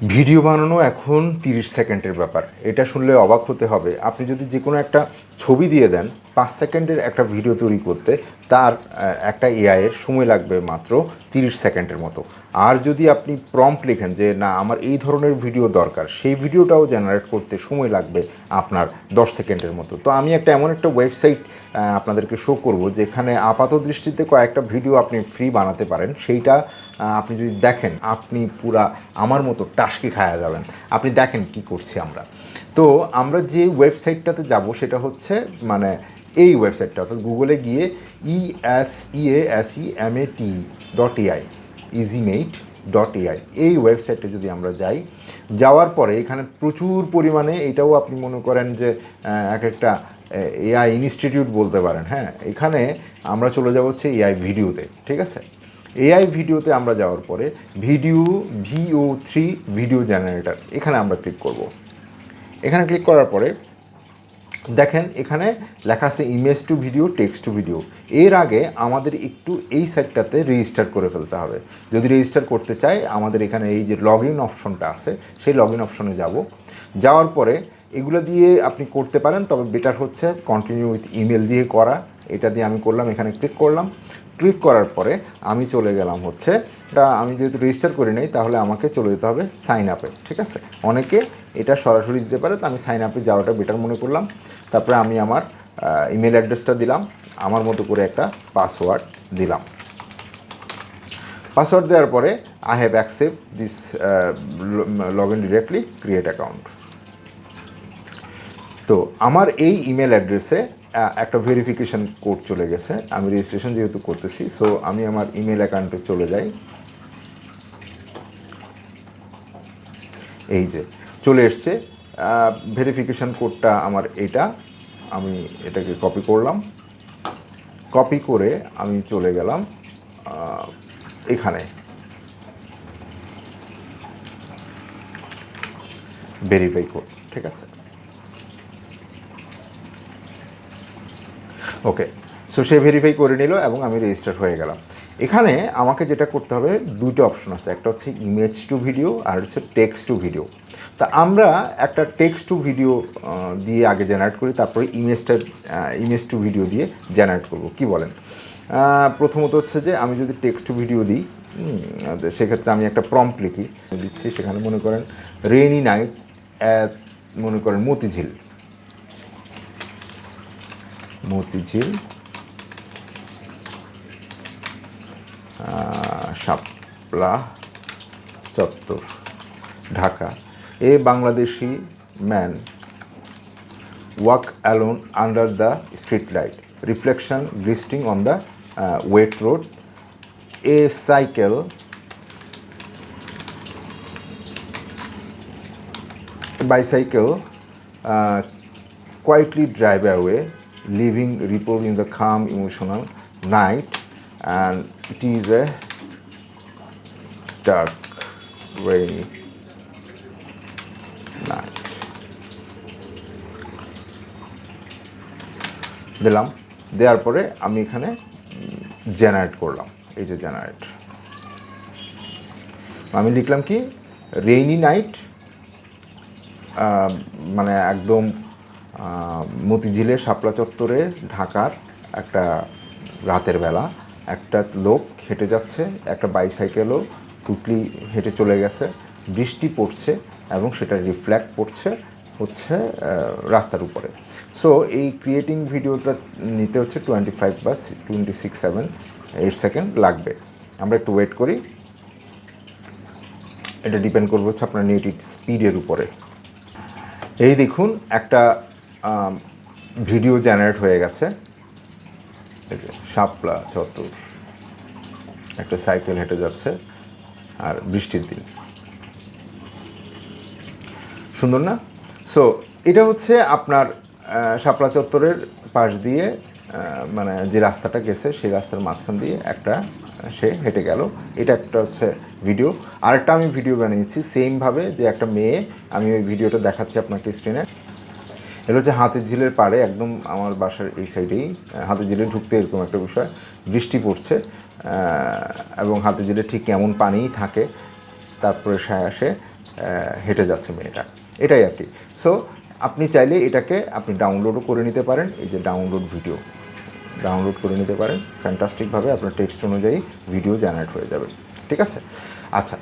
Video বানানো এখন তিরিশ সেকেন্ডের ব্যাপার। এটা শুনলে অবাক হতে হবে। আপনি যদি যে কোনো একটা ছবি দিয়ে দেন, পাঁচ সেকেন্ডের একটা ভিডিও তৈরি করতে, তার একটা এআইয়ের সময় লাগবে মাত্র তিরিশ সেকেন্ডের মতো। আর যদি আপনি প্রম্পট লেখেন যে, না, আমার এই ধরনের ভিডিও দরকার, সেই ভিডিওটাও জেনারেট করতে সময় লাগবে আপনার দশ সেকেন্ডের মতো। তো আমি একটা এমন একটা ওয়েবসাইট আপনাদেরকে শো করব, যেখানে আপাত দৃষ্টিতে কয়েকটা ভিডিও আপনি ফ্রি বানাতে পারেন। সেইটা আপনি যদি দেখেন, আপনি পুরা আমার মতো টাসকি খায়া যাবেন। আপনি দেখেন কি করছি আমরা। তো আমরা যে ওয়েবসাইটটাতে যাব সেটা হচ্ছে মানে এই ওয়েবসাইটটা, অর্থাৎ গুগলে গিয়ে E S E S E M A T dot AI easymate dot AI এই ওয়েবসাইটে যদি আমরা যাই, যাওয়ার পরে এখানে প্রচুর পরিমাণে এটাও আপনি মনে করেন যে এক একটা এআই ইনস্টিটিউট বলতে পারেন হ্যাঁ? এখানে আমরা চলে যাব হচ্ছে এআই ভিডিওতে, ঠিক আছে? এআই ভিডিওতে আমরা যাওয়ার পরে video, Veo three, video generator, এখানে আমরা ক্লিক করব। এখানে ক্লিক করার পরে দেখেন এখানে লেখা আছে image to video text to video এর আগে আমাদের একটু এই সাইটটাতে রেজিস্টার করে ফেলতে হবে। যদি রেজিস্টার করতে চাই, আমাদের এখানে এই যে লগ ইন অপশনটা আছে, সেই লগ ইন অপশনে যাব। যাওয়ার পরে এগুলো দিয়ে আপনি করতে পারেন, তবে বেটার হচ্ছে কন্টিনিউ উইথ ইমেল দিয়ে করা। এটা দিয়ে আমি করলাম, এখানে ক্লিক করলাম। ক্লিক করার পরে আমি চলে গেলাম হচ্ছে, এটা আমি যেহেতু রেজিস্টার করি নাই, তাহলে আমাকে চলে যেতে হবে সাইন আপে ঠিক আছে? অনেকে এটা সরাসরি দিতে পারে, তো আমি সাইন আপে যাওয়াটা বেটার মনে করলাম। তারপরে আমি আমার ইমেল অ্যাড্রেসটা দিলাম, আমার মতো করে একটা পাসওয়ার্ড দিলাম। পাসওয়ার্ড দেওয়ার পরে I have accept this log in directly create account তো আমার এই ইমেল অ্যাড্রেসে একটা ভেরিফিকেশন কোড চলে গেছে। আমি রেজিস্ট্রেশন যেহেতু করতেছি সো আমি আমার ইমেল অ্যাকাউন্টে চলে যাই। এই যে, চলে এসছে। ভেরিফিকেশন কোডটা আমার এটা। আমি এটাকে কপি করলাম। কপি করে আমি চলে গেলাম এখানে। ভেরিফাই কোড ঠিক আছে? ওকে সো সে ভেরিফাই করে নিল এবং আমি রেজিস্টার হয়ে গেলাম। এখানে আমাকে যেটা করতে হবে, দুটো অপশন আছে, একটা হচ্ছে ইমেজ টু ভিডিও আর হচ্ছে টেক্সট টু ভিডিও তা আমরা একটা টেক্সট টু ভিডিও দিয়ে আগে জেনারেট করি, তারপরে ইমেজটা ইমেজ টু ভিডিও দিয়ে জেনারেট করব। কি বলেন? প্রথমত হচ্ছে যে আমি যদি টেক্সট টু ভিডিও দিই সেক্ষেত্রে আমি একটা প্রম্পট লিখি, দিচ্ছি, সেখানে মনে করেন রেইনি নাইট মনে করেন, Motijheel. Motijheel Shapla Chattar Dhaka. A Bangladeshi man walk alone under the street light. Reflection glistening on the wet road. A cycle uh, quietly drive away, leaving repose in the calm emotional night, and it is a dark, rainy night. দিলাম দেওয়ার পরে আমি এখানে generate করলাম এই যে generate আমি লিখলাম কি রেইনি নাইট মানে একদম মতিঝিলের শাপলা চত্বরে ঢাকার একটা রাতের বেলা একটা লোক হেঁটে যাচ্ছে, একটা বাইসাইকেলও টুকলি হেঁটে চলে গেছে। বৃষ্টি পড়ছে এবং সেটা রিফ্লেক্ট পড়ছে হচ্ছে রাস্তার উপরে। সো এই ক্রিয়েটিং ভিডিওটা নিতে হচ্ছে টোয়েন্টি ফাইভ বা twenty six seven eight second লাগবে। আমরা একটু ওয়েট করি। এটা ডিপেন্ড করবে হচ্ছে আপনার নেট স্পিডের উপরে। এই দেখুন, একটা ভিডিও জেনারেট হয়ে গেছে। শাপলা চত্বর। একটা সাইকেল হেঁটে যাচ্ছে আর বৃষ্টির দিন। সুন্দর না? সো এটা হচ্ছে আপনার শাপলা চত্বরের পাশ দিয়ে মানে যে রাস্তাটা গেছে, সেই রাস্তার মাঝখান দিয়ে একটা সে হেঁটে গেল। এটা একটা হচ্ছে ভিডিও আরেকটা আমি ভিডিও বানিয়েছি সেমভাবে যে একটা মেয়ে, আমি ওই ভিডিওটা দেখাচ্ছি আপনাকে স্ক্রিনে এটা হচ্ছে হাতের ঝিলের পাড়ে, একদম আমার বাসার এই সাইডেই। হাতের ঝিলে ঢুকতে এরকম একটা বিষয়, বৃষ্টি পড়ছে এবং হাতের ঝিলে ঠিক কেমন পানিই থাকে, তারপরে সে আসে হেঁটে যাচ্ছে মেয়েটা। এটাই আর কি। সো আপনি চাইলে এটাকে আপনি ডাউনলোডও করে নিতে পারেন, এই যে ডাউনলোড ভিডিও ডাউনলোড করে নিতে পারেন ফ্যান্টাস্টিকভাবে আপনার টেক্সট অনুযায়ী ভিডিও জেনারেট হয়ে যাবে। ঠিক আছে? আচ্ছা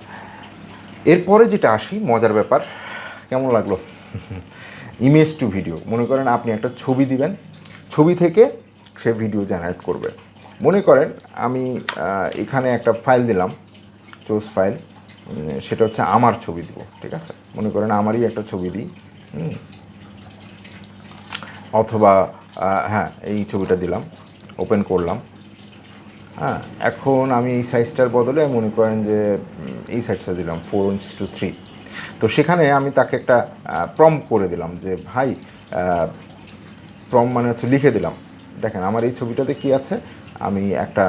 এরপরে যেটা আসি, মজার ব্যাপার। কেমন লাগল? ইমেজ টু ভিডিও মনে করেন আপনি একটা ছবি দিবেন, ছবি থেকে সে ভিডিও জেনারেট করবে। মনে করেন আমি এখানে একটা ফাইল দিলাম চোজ ফাইল সেটা হচ্ছে আমার ছবি দিব, ঠিক আছে? মনে করেন আমারই একটা ছবি দিই অথবা হ্যাঁ এই ছবিটা দিলাম ওপেন করলাম। হ্যাঁ এখন আমি এই সাইজটার বদলে মনে করেন যে এই সাইজটা দিলাম ফোর ইঞ্চ টু থ্রি তো সেখানে আমি তাকে একটা প্রম করে দিলাম যে, ভাই প্রম মানে হচ্ছে লিখে দিলাম। দেখেন, আমার এই ছবিটাতে কি আছে? আমি একটা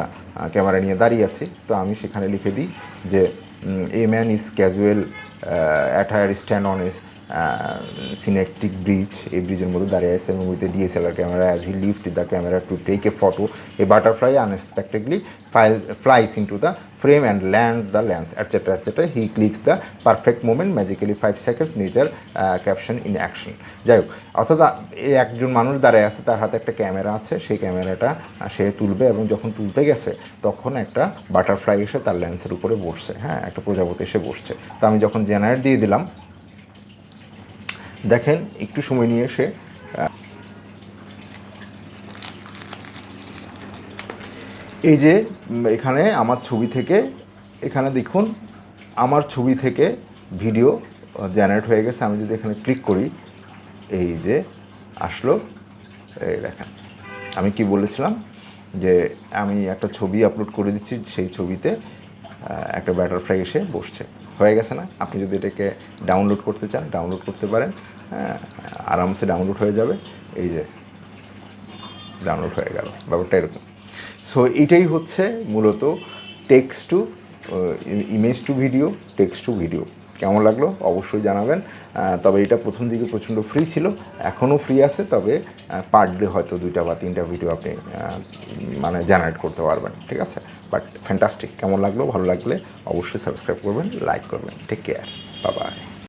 ক্যামেরা নিয়ে দাঁড়িয়ে আছি। তো আমি সেখানে লিখে দিই যে a man is casual attire stand on his cinematic bridge এই ব্রিজের মধ্যে দাঁড়িয়ে আছে এবং with DSLR camera as he lift the camera to take a photo a butterfly unexpectedly file flies into the and land the lens etc etc he clicks the perfect moment magically 5 seconds nature uh, caption in action. যাই হোক অর্থাৎ একজন মানুষ দাঁড়ায় আছে তার হাতে একটা ক্যামেরা আছে সেই ক্যামেরাটা সে তুলবে এবং যখন তুলতে গেছে তখন একটা বাটারফ্লাই এসে তার লেন্সের উপরে বসছে হ্যাঁ একটা প্রজাপতি এসে বসছে। তো আমি যখন জেনারেট দিয়ে দিলাম দেখেন, একটু সময় নিয়ে এসে এই যে এখানে আমার ছবি থেকে, এখানে দেখুন, আমার ছবি থেকে ভিডিও জেনারেট হয়ে গেছে। আমি যদি এখানে ক্লিক করি, এই যে, আসলো, এই দেখেন, আমি কি বলেছিলাম? যে, আমি একটা ছবি আপলোড করে দিচ্ছি, সেই ছবিতে একটা ব্যাটারফ্লাই এসে বসছে। হয়ে গেছে না? আপনি যদি এটাকে ডাউনলোড করতে চান ডাউনলোড করতে পারেন। হ্যাঁ আরামসে ডাউনলোড হয়ে যাবে। এই যে ডাউনলোড হয়ে গেল। ব্যাপারটা এরকম। সো এটাই হচ্ছে মূলত text to image to video text to video কেমন লাগল অবশ্যই জানাবেন। তবে এটা প্রথম দিকে প্রচণ্ড ফ্রি ছিল, এখনও ফ্রি আছে, তবে পার ডে হয়তো দুইটা বা তিনটা ভিডিও আপনি মানে জেনারেট করতে পারবেন, ঠিক আছে? বাট ফ্যান্টাস্টিক কেমন লাগল? ভালো লাগলে অবশ্যই সাবস্ক্রাইব করবেন লাইক করবেন টেক কেয়ার বাবাই